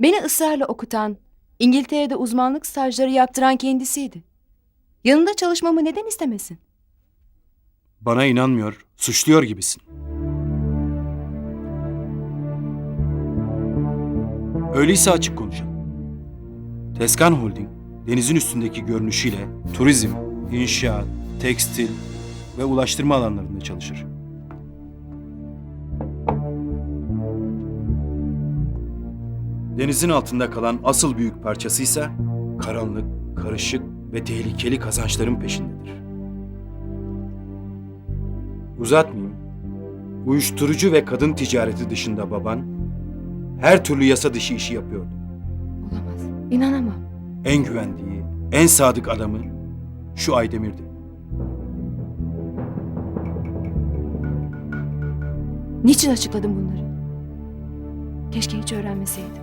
Beni ısrarla okutan, İngiltere'de uzmanlık stajları yaptıran kendisiydi. Yanında çalışmamı neden istemesin? Bana inanmıyor, suçluyor gibisin. Öyleyse açık konuşalım. Teskan Holding, denizin üstündeki görünüşüyle turizm, inşaat, tekstil ve ulaştırma alanlarında çalışır. Denizin altında kalan asıl büyük parçası ise karanlık, karışık ve tehlikeli kazançların peşindedir. Uzatmayayım. Uyuşturucu ve kadın ticareti dışında baban her türlü yasa dışı işi yapıyordu. Olamaz. İnanamam. En güvendiği, en sadık adamı şu Aydemir'di. Niçin açıkladım bunları? Keşke hiç öğrenmeseydim.